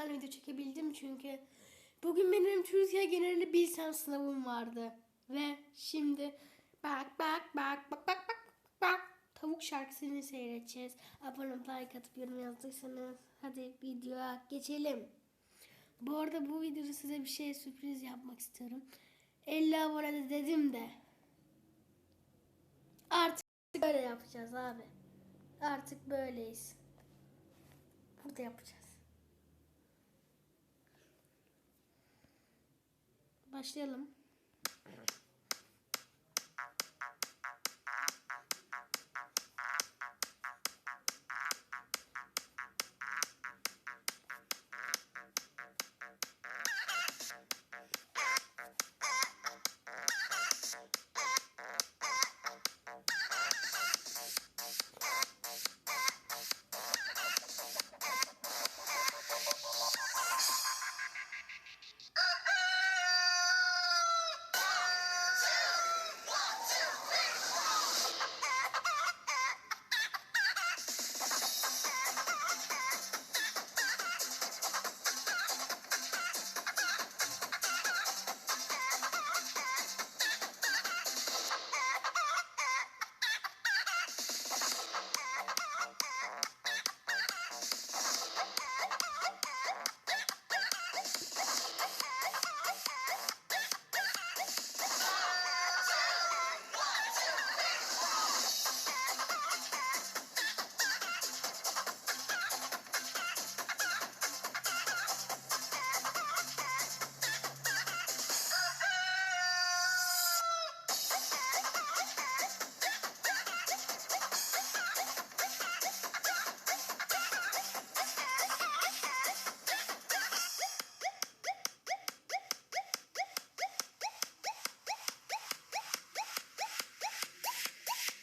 tane video çekebildim çünkü bugün benim Türkiye geneli bilsem sınavım vardı. Ve şimdi bak bak bak bak bak bak bak tavuk şarkısını seyredeceğiz. Abone olup like atıp yorum yazdıysanız hadi videoya geçelim. Bu arada bu videoda size bir şey sürpriz yapmak istiyorum. 50 abone de dedim de artık böyle yapacağız abi. Artık böyleyiz. Burada yapacağız. Başlayalım.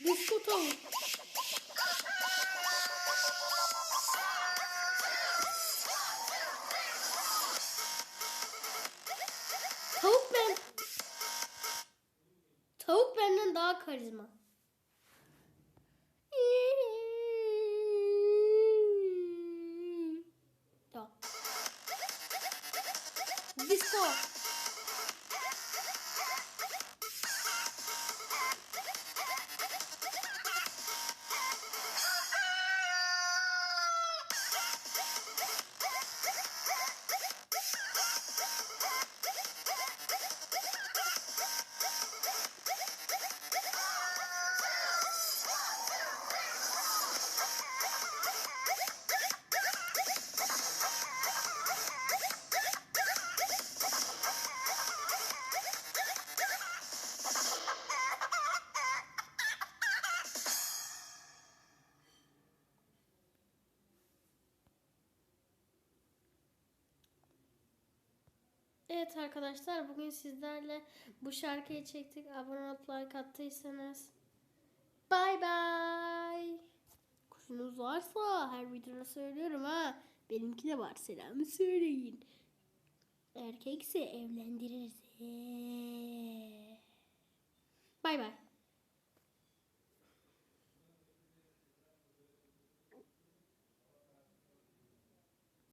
Disko tavuk. Tavuk ben. Tavuk benden daha karizma. Disko. Evet arkadaşlar bugün sizlerle bu şarkıyı çektik. Abone olup like attıysanız bay bay. Kuşunuz varsa her videoda söylüyorum ha. Benimki de var selamı söyleyin. Erkekse evlendiririz. Bay bay.